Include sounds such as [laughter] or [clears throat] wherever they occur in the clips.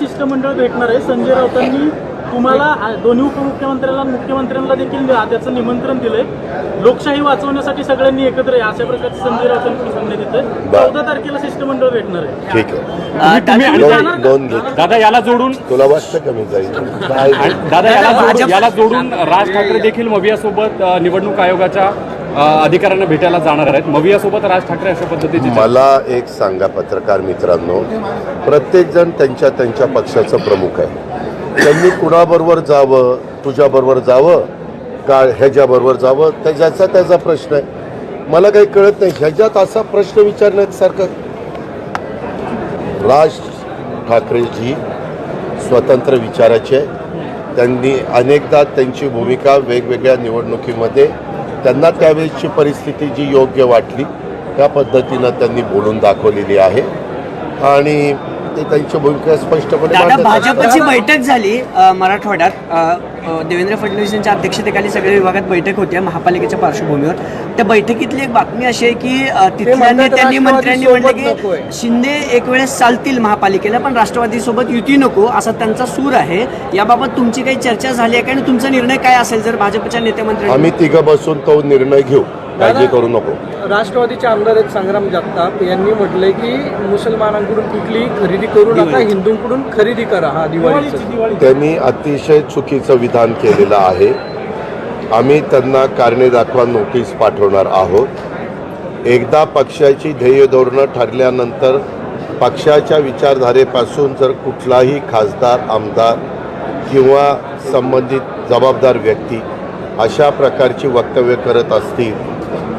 शिष्टमंडळ भेटणार आहे. संजय राऊतांनी तुम्हाला दोन्ही उपमुख्यमंत्र्यांना मुख्यमंत्र्यांना देखील त्याचं निमंत्रण दिलंय. लोकशाही वाचवण्यासाठी सगळ्यांनी एकत्र या. अशा प्रकारचं संजय राऊतांनी सांगण्यात येतं चौदा तारखेला शिष्टमंडळ भेटणार आहे. ठीक आहे. दादा याला जोडून तुला वाटतं कमी जाईल? काय आणि दादा याला जोडून याला जोडून राज ठाकरे देखील मवियासोबत अ, निवडणूक आयोगाच्या अधिकाऱ्यांना भेटायला जाणार आहेत. मवियासोबत राज ठाकरे अशा पद्धतीची मला एक सांगा पत्रकार मित्रांनो. प्रत्येकजण त्यांच्या त्यांच्या पक्षाचं प्रमुख आहे. त्यांनी कुणाबरोबर जावं तुझ्याबरोबर जावं का ह्याच्याबरोबर जावं त्याच्याचा त्याचा प्रश्न आहे. मला काही कळत नाही ह्याच्यात असा प्रश्न विचारण्यासारखं. राज ठाकरेजी स्वतंत्र विचाराचे त्यांनी अनेकदा त्यांची भूमिका वेगवेगळ्या निवडणुकीमध्ये त्यांना त्यावेळेसची परिस्थिती जी योग्य वाटली त्या पद्धतीनं त्यांनी बोलून दाखवलेली आहे. आणि ते त्यांची भूमिका स्पष्टपणे दादा मांडत असतात. भाजपची बैठक झाली अ, मराठवाड्यात. अ, अ, देवेंद्र फडणवीस यांच्या अध्यक्षतेखाली सगळ्या विभागात बैठक होत्या महापालिकेच्या पार्श्वभूमीवर. त्या बैठकीतली एक बातमी अशी आहे की अ, तिथल्या म्हणतात नेत्यांनी मंत्र्यांनी म्हटलं सोबत नकोय. की शिंदे एक वेळेस चालतील महापालिकेला पण राष्ट्रवादी सोबत युती नको असा त्यांचा सूर आहे. याबाबत तुमची काही चर्चा झाली आहे का? आणि तुमचा निर्णय काय असेल जर भाजपच्या नेते मंत्र्यांनी आम्ही तिघं बसून तो निर्णय घेऊ. काळजी करू नको. राष्ट्रवादीचे आमदार आहेत संग्राम जगताप. यांनी म्हटलंय की मुसलमानांकडून कुठलीही खरेदी करू नका हिंदूंकडून खरेदी करा हा दिवाळीची. त्यांनी अतिशय चुकीचं विधान केलेलं आहे. आम्ही त्यांना कारणे दाखवा नोटीस पाठवणार आहोत. एकदा पक्षाची ध्येय धोरणं ठरल्यानंतर पक्षाच्या विचारधारेपासून जर कुठलाही खासदार आमदार किंवा संबंधित जबाबदार व्यक्ती अशा प्रकारची वक्तव्य करत असतील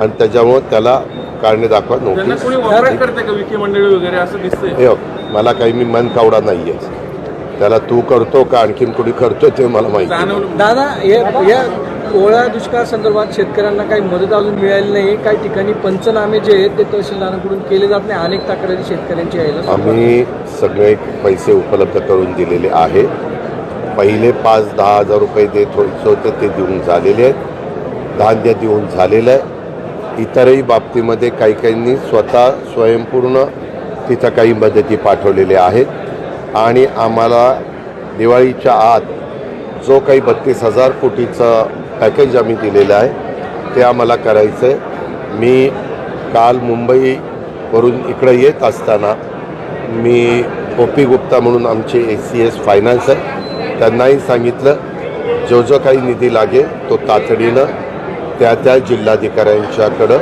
आणि त्याच्यामुळं त्याला कारणे दाखवा त्यांना नोटीस कोणी वापर करते का विखे मंडळी वगैरे? असं दिसतंय. बघ, मला काही मी मन कावडा नाही आहे त्याला तू करतो का आणखीन कोणी करतो ते मला माहिती दादा या या ओळा दुष्काळ संदर्भात शेतकऱ्यांना काही मदत अजून मिळाली नाही. काही ठिकाणी पंचनामे जे आहेत ते तहसीलदारांकडून केले जात नाही. अनेक तक्रारी शेतकऱ्यांची यायला आम्ही सगळे पैसे उपलब्ध करून दिलेले आहे. पहिले पाच दहा हजार रुपये देत होते ते देऊन झालेले आहेत. धान्य देऊन झालेलं आहे. इतरही बाबतीमध्ये काही काहींनी स्वतः स्वयंपूर्ण तिथं काही मदती पाठवलेल्या आहेत. आणि आम्हाला दिवाळीच्या आत जो काही बत्तीस हजार कोटीचं पॅकेज आम्ही दिलेलं आहे ते आम्हाला करायचं आहे मी काल मुंबईवरून इकडं येत असताना मी ओपी गुप्ता म्हणून आमचे ए सी एस फायनान्स आहे. त्यांनाही सांगितलं जो जो काही निधी लागेल तो तातडीनं त्या त्या जिल्हाधिकाऱ्यांच्याकडं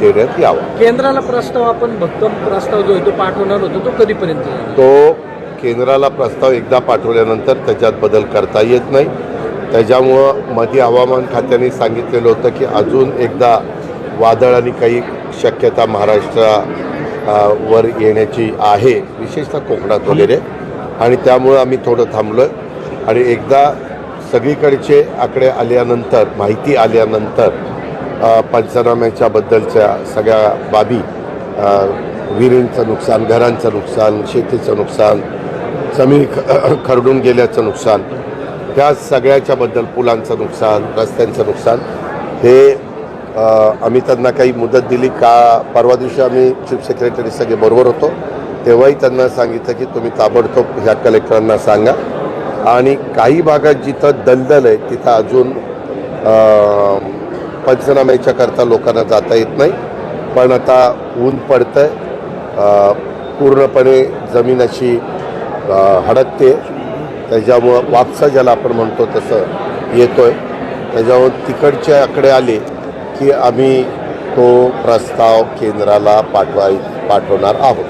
देण्यात यावा. केंद्राला प्रस्ताव आपण भक्कम प्रस्ताव जो आहे तो पाठवणार होतो तो कधीपर्यंत? तो केंद्राला प्रस्ताव एकदा पाठवल्यानंतर त्याच्यात बदल करता येत नाही. त्याच्यामुळं मध्ये हवामान खात्याने सांगितलेलं होतं की अजून एकदा वादळ आणि काही शक्यता महाराष्ट्रा अ, वर येण्याची आहे विशेषतः कोकणात वगैरे. आणि त्यामुळं आम्ही थोडं थांबलो आणि एकदा सगळीकडचे आकडे आल्यानंतर माहिती आल्यानंतर पंचनाम्याच्या बद्दलच्या सगळ्या बाबी विहिरींचं नुकसान घरांचं नुकसान शेतीचं नुकसान जमीन ख- [clears throat] खरडून गेल्याचं नुकसान त्या सगळ्याच्याबद्दल पुलांचं नुकसान रस्त्यांचं नुकसान हे आम्ही त्यांना काही मुदत दिली का परवा दिवशी आम्ही चीफ सेक्रेटरी सगळे बरोबर होतो तेव्हाही त्यांना सांगितलं की तुम्ही ताबडतोब ह्या कलेक्टरांना सांगा. आणि काही भागात जिथं दलदल आहे तिथं अजून पंचनाम्याच्या करता लोकांना जाता येत नाही. पण आता ऊन पडतं आहे पूर्णपणे जमीन अशी हडकते. त्याच्यामुळं वापसा ज्याला आपण म्हणतो तसं येतो आहे त्याच्यामुळं तिकडचे आकडे आले की आम्ही तो प्रस्ताव केंद्राला पाठवाय पाठवणार आहोत.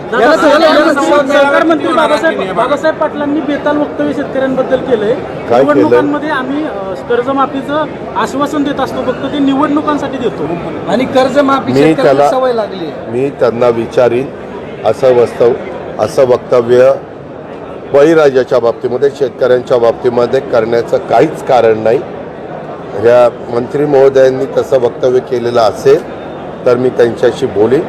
बाबासाहेब बाबासाहेब पाटलांनी बेताल वक्तव्य शेतकऱ्यांबद्दल केलंय. काय? निवडणुकांमध्ये आम्ही अ, कर्जमाफीचं आश्वासन देत असतो फक्त ते निवडणुकांसाठी देतो. आणि कर्जमाफी मी त्याला- सवय लागली मी त्यांना विचारीन असं वस्तव असं वक्तव्य बळीराजाच्या बाबतीमध्ये शेतकऱ्यांच्या बाबतीमध्ये करण्याचं काहीच कारण नाही. या मंत्री महोदयांनी तसं वक्तव्य केलेलं असेल तर मी त्यांच्याशी बोलीन.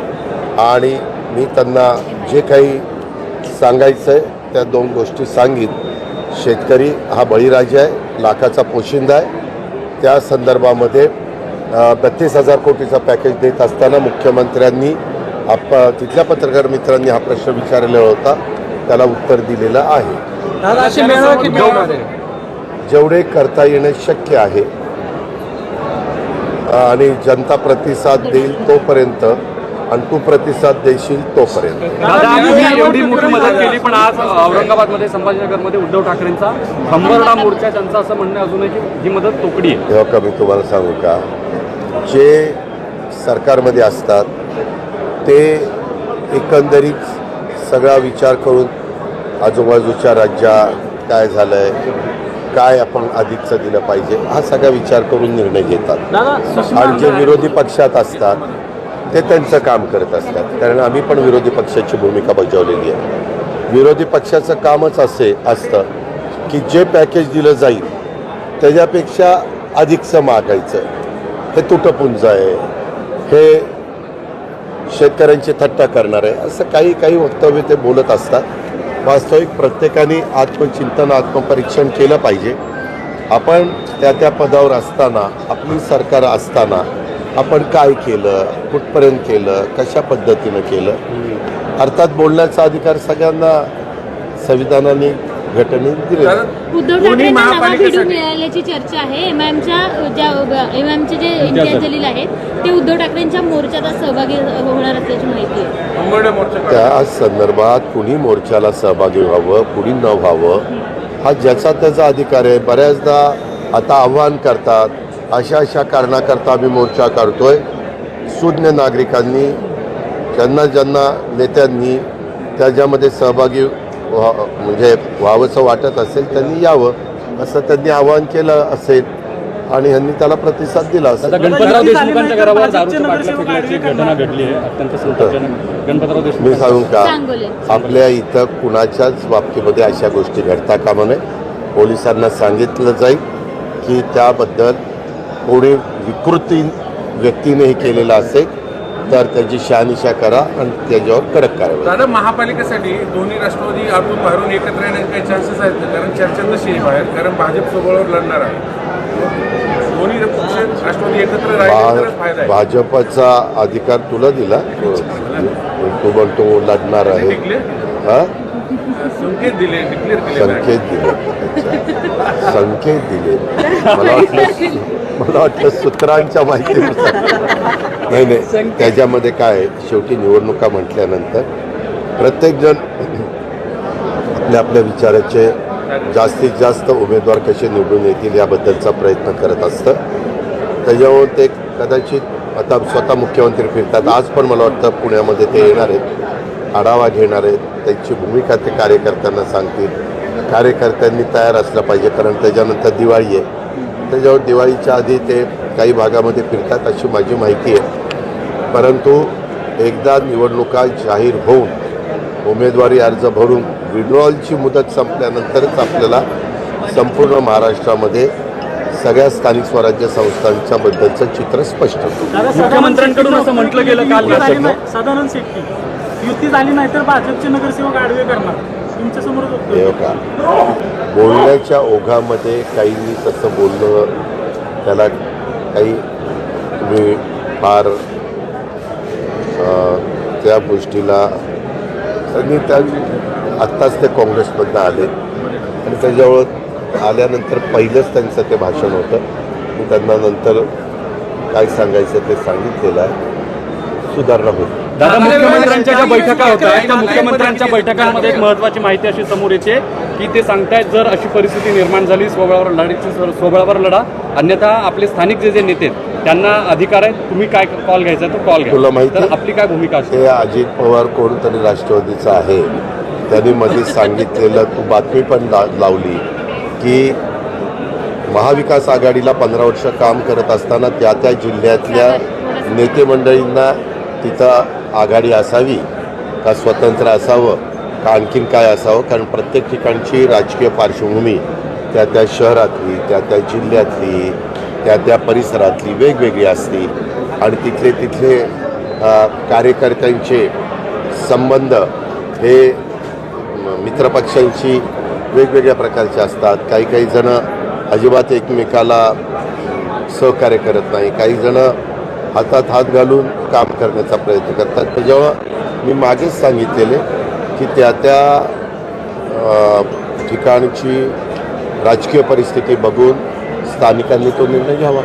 आणि मी त्यांना जे काही सांगायचं आहे त्या दोन गोष्टी सांगीन. शेतकरी हा बळीराजा आहे लाखाचा पोशिंदा आहे. त्या संदर्भामध्ये बत्तीस हजार कोटीचा पॅकेज देत असताना मुख्यमंत्र्यांनी आप तिथल्या पत्रकार मित्रांनी हा प्रश्न विचारलेला होता त्याला उत्तर दिलेलं आहे? जेवढे करता येणे शक्य आहे आणि जनता प्रतिसाद देईल तोपर्यंत आणि तू प्रतिसाद देशील तोपर्यंत. एवढी मोठी मदत केली पण आज औरंगाबादमध्ये संभाजीनगरमध्ये उद्धव ठाकरेंचा खंबरडा मोर्चा त्यांचं असं म्हणणं अजून आहे की ही मदत तोकडी आहे. तेव्हा का मी तुम्हाला सांगू का? जे सरकारमध्ये असतात ते एकंदरीत सगळा विचार करून आजूबाजूच्या राज्यात काय झालं आहे काय आपण अधिकचं दिलं पाहिजे हा सगळा विचार करून निर्णय घेतात. आणि जे विरोधी पक्षात असतात ते त्यांचं काम करत असतात. कारण आम्ही पण विरोधी पक्षाची भूमिका बजावलेली आहे. विरोधी पक्षाचं कामच असे असतं की जे पॅकेज दिलं जाईल त्याच्यापेक्षा अधिकचं मागायचं. हे तुटपुंज आहे. हे शेतकऱ्यांची थट्टा करणार आहे. असं काही काही वक्तव्य ते बोलत असतात. वास्तविक प्रत्येकाने आत्मचिंतन आत्मपरीक्षण केलं पाहिजे. आपण त्या त्या पदावर असताना आपली सरकार असताना आपण काय केलं कुठपर्यंत केलं कशा पद्धतीनं केलं? अर्थात बोलण्याचा अधिकार सगळ्यांना संविधानाने घटनेने दिलेला आहे. उद्धव ठाकरेंना नवा व्हिडिओ मिळाल्याची चर्चा आहे. एमआयएमच्या ज्या एमआयएमचे जे इम्तियाज जलील आहेत ते उद्धव ठाकरेंच्या मोर्चात आज सहभागी होणार असल्याची माहिती आहे. त्या संदर्भात कुणी मोर्चाला सहभागी व्हावं कुणी न व्हावं हा ज्याचा त्याचा अधिकार आहे. बऱ्याचदा आता आव्हान करतात अशा अशा कारणाकरता आम्ही मोर्चा काढतोय. सुज्ञ नागरिकांनी ज्यांना ज्यांना नेत्यांनी त्याच्यामध्ये सहभागी व्हा म्हणजे व्हावंसं वाटत असेल त्यांनी यावं असं त्यांनी आवाहन केलं असेल आणि ह्यांनी त्याला प्रतिसाद दिला असेल. गणपतराव देशमुखांच्या घरावर दारूच्या बाटल्या फेकल्याची घटना घडली आहे? अत्यंत संतापजनक गणपतराव मी देशमुख सांगू का. आपल्या इथं कुणाच्याच बाबतीमध्ये अशा गोष्टी घडता कामा नये. पोलिसांना सांगितलं जाईल की त्याबद्दल कोणी विकृती व्यक्तीने हे केलेलं असेल तर त्याची शहानिशा करा आणि त्याच्यावर कडक कारवाई. दादा महापालिकेसाठी दोन्ही राष्ट्रवादी आतून बाहेरून एकत्र येण्याचे काही चान्सेस आहेत? कारण चर्चा तशी आहे बाहेर कारण भाजप सोबळावर लढणार आहे. दोन्ही पक्ष राष्ट्रवादी एकत्र राहिले भाजपचा अधिकार तुला दिला. तू तू म्हणतो लढणार आहे. हा? संकेत दिले डिक्लेअर केले संकेत दिले. अच्छा. संकेत दिले. मला वाटलं मला वाटलं सूत्रांच्या माहितीनुसार. नाही नाही. त्याच्यामध्ये काय आहे, शेवटी निवडणुका म्हटल्यानंतर प्रत्येकजण आपल्या आपल्या विचाराचे जास्तीत जास्त उमेदवार कसे निवडून येतील याबद्दलचा प्रयत्न करत असतं. त्याच्यावर ते कदाचित आता स्वतः मुख्यमंत्री फिरतात. आज पण मला वाटतं पुण्यामध्ये ते येणार आहेत. आढावा घेणार आहेत त्यांची भूमिका ते कार्यकर्त्यांना सांगतील. कार्यकर्त्यांनी तयार असलं पाहिजे कारण त्याच्यानंतर दिवाळी आहे. त्याच्यावर दिवाळीच्या आधी ते काही भागामध्ये फिरतात अशी माझी माहिती आहे. परंतु एकदा निवडणुका जाहीर होऊन उमेदवारी अर्ज भरून विड्रॉलची मुदत संपल्यानंतरच आपल्याला संपूर्ण महाराष्ट्रामध्ये सगळ्या स्थानिक स्वराज्य संस्थांच्या बद्दलचं चित्र स्पष्ट होतं. मुख्यमंत्र्यांकडून असं म्हटलं गेलं काल युती युती झाली नाही तर भाजपचे नगरसेवक आडवे करणार. तुमच्या समोरच होतं का बोलण्याच्या ओघामध्ये काहींनी तसं बोलणं त्याला काही तुम्ही फार त्या गोष्टीला त्यांनी त्या आत्ताच ते काँग्रेसमधनं आले. आणि त्याच्यावर आल्यानंतर पहिलंच त्यांचं ते भाषण होतं. मी त्यांना नंतर काय सांगायचं ते सांगितलेलं आहे. सुधारणा होईल. दादा मुख्यमंत्र्यांच्या ज्या बैठका होत आहेत त्या मुख्यमंत्र्यांच्या बैठकांमध्ये एक महत्वाची माहिती अशी समोर येते की ते सांगतायत जर अशी परिस्थिती निर्माण झाली स्वबळावर लढायची स्वबळावर लढा अन्यथा आपले स्थानिक जे जे नेते आहेत, त्यांना अधिकार आहेत तुम्ही काय कॉल घ्यायचा तो कॉल घ्या. तुला माहिती तर? आपली काय भूमिका असेल ते अजित पवार कोणतरी राष्ट्रवादीचा आहे. त्यांनी मध्ये सांगितलेलं तू बातमी पण ला लावली की महाविकास आघाडीला पंधरा वर्ष काम करत असताना त्या त्या जिल्ह्यातल्या नेते मंडळींना तिथं आघाडी असावी का स्वतंत्र असावं का आणखीन काय असावं? कारण प्रत्येक ठिकाणची राजकीय पार्श्वभूमी त्या त्या शहरातली त्या त्या जिल्ह्यातली त्या त्या परिसरातली वेगवेगळी असली आणि तिथले तिथले कार्यकर्त्यांचे संबंध हे मित्रपक्षांशी वेगवेगळ्या प्रकारचे असतात. काही काही जणं अजिबात एकमेकाला सहकार्य करत नाही. काही जणं हातात हात घालून काम करण्याचा प्रयत्न करतात. त्याच्यामुळं मी मागेच सांगितलेले की त्या त्या ठिकाणची राजकीय परिस्थिती बघून स्थानिकांनी तो निर्णय घ्यावा.